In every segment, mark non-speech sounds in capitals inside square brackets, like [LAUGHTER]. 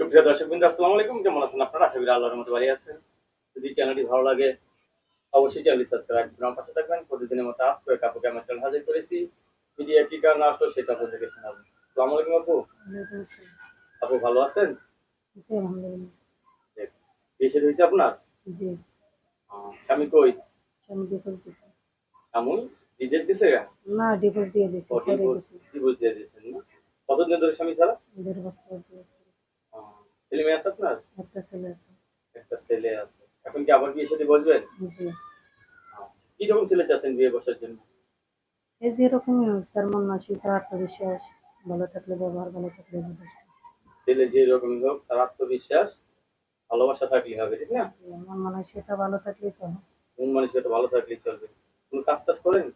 সুপ্রিয় দর্শক বিন্দু আসসালামু আলাইকুম। কেমন আছেন আপনারা? আশা করি আল্লাহর মতো বাড়ি আছেন। যদি চ্যানেলটি ভালো লাগে অবশ্যই চ্যানেলটি সাবস্ক্রাইব করে পাশে থাকবেন। প্রতিদিনের মতো আজ করে কাপুকে আমার চ্যানেল হাজির করেছি। মিডিয়া কি কারণ আসলো সেটা শোনাবো। আসসালামু আলাইকুম আপু। আপু ভালো আছেন? বিয়ে হয়েছে আপনার? জি। স্বামী কই? স্বামী ডিভোর্স দিছে। স্বামী? বিদেশ গেছে না ডিভোর্স দিয়ে দিয়ে দিয়েছেন না? কতদিন ধরে স্বামী ছাড়া? দেড় বছর দিয়েছে আহ, ছেলে মেয়ে আছে আপনার একটা ছেলে আছে। একটা ছেলে আছে। এখন কি আবার বিয়ে সাথে বসবেন জি। আচ্ছা। কি রকম ছেলে চাচ্ছেন বিয়ে বসার জন্য? এই যেরকমই হোক তার মন মানসিকতা আত্মবিশ্বাস ভালো থাকলে ব্যবহার ভালো থাকলে যথেষ্ট। ছেলে যে রকমই হোক তার আত্মবিশ্বাস ভালোবাসা থাকলে হবে ঠিক না? মন মানসিকতা ভালো থাকলে চলে। মন মানুষের ভালো থাকলেই চলবে। কোন কাজ টাজ করেন?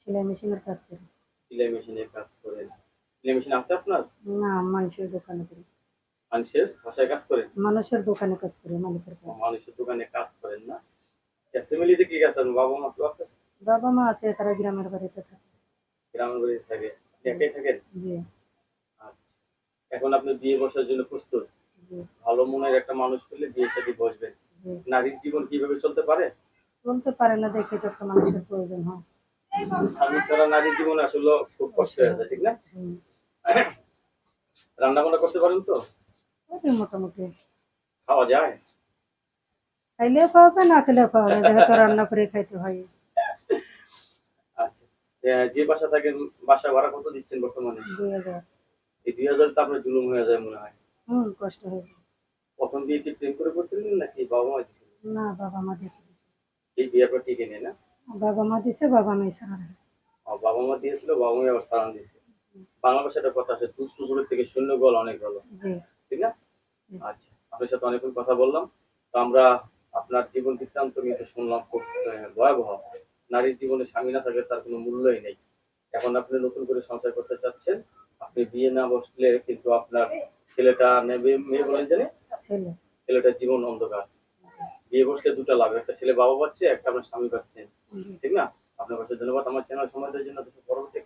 সেলাই মেশিনের কাজ করি। সেলাই মেশিনের কাজ করেন। সেলাই মেশিন আছে আপনার? না মানুষের দোকানে করি। মানুষের ভাষায় কাজ করেন? মানুষের দোকানে কাজ করি মালিকের মানুষের দোকানে কাজ করেন না? ফ্যামিলিতে কি আছেন বাবা মা কেউ আছে? বাবা মা আছে তারা গ্রামের বাড়িতে থাকে। গ্রামের বাড়িতে থাকে? একাই থাকেন? জি। আচ্ছা। এখন আপনি বিয়ে বসার জন্য প্রস্তুত? ভালো মনের একটা মানুষ পেলে বিয়ের সাথে বসবেন। নারীর জীবন কীভাবে চলতে পারে? বলতে পারে না দেখে তো একটা মানুষের প্রয়োজন হয়। স্বামী ছাড়া নারীর জীবন আসলে খুব কষ্ট হয়ে যায় ঠিক না? রান্না বান্না করতে পারেন তো? ওই মোটামুটি। খাওয়া যায়? খাইলেও না খেলেও পাওয়া যায় যেহেতু [LAUGHS] রান্না করে খাইতে হয়। আচ্ছা। যে বাসা থাকেন বাসা ভাড়া কত দিচ্ছেন বর্তমানে? দুই হাজার। এই দুই হাজার তো আপনার জুলুম হয়ে যায় মনে হয়। হুম কষ্ট হয়ে প্রথম বিয়ে কি প্রেম করে করছিলেন নাকি বাবা মা দিয়েছিলেন? না বাবা মা এই নেই না? বাবা মা দিছে বাবা সারা বাবা মা দিয়েছিল বাবা মা আবার সারান দিয়েছে। বাংলা ভাষাটা কথা আছে দুষ্টু থেকে শূন্য গল অনেক ভালো। জি। আচ্ছা আপনার সাথে অনেকক্ষণ কথা বললাম। তো আমরা আপনার জীবন বৃত্তান্ত কিন্তু শুনলাম খুব ভয়াবহ। নারীর জীবনে স্বামী না থাকলে তার কোনো মূল্যই নেই। এখন আপনি নতুন করে সংসার করতে চাচ্ছেন আপনি বিয়ে না বসলে কিন্তু আপনার ছেলেটা নেবে মেয়ে বলেন জানে ছেলে। ছেলেটার জীবন অন্ধকার। বিয়ে বসলে দুটো লাভ একটা ছেলে বাবা পাচ্ছে একটা আপনার স্বামী পাচ্ছেন ঠিক না? আপনার কাছে ধন্যবাদ। আমার চ্যানেল দেওয়ার জন্য পরবর্তী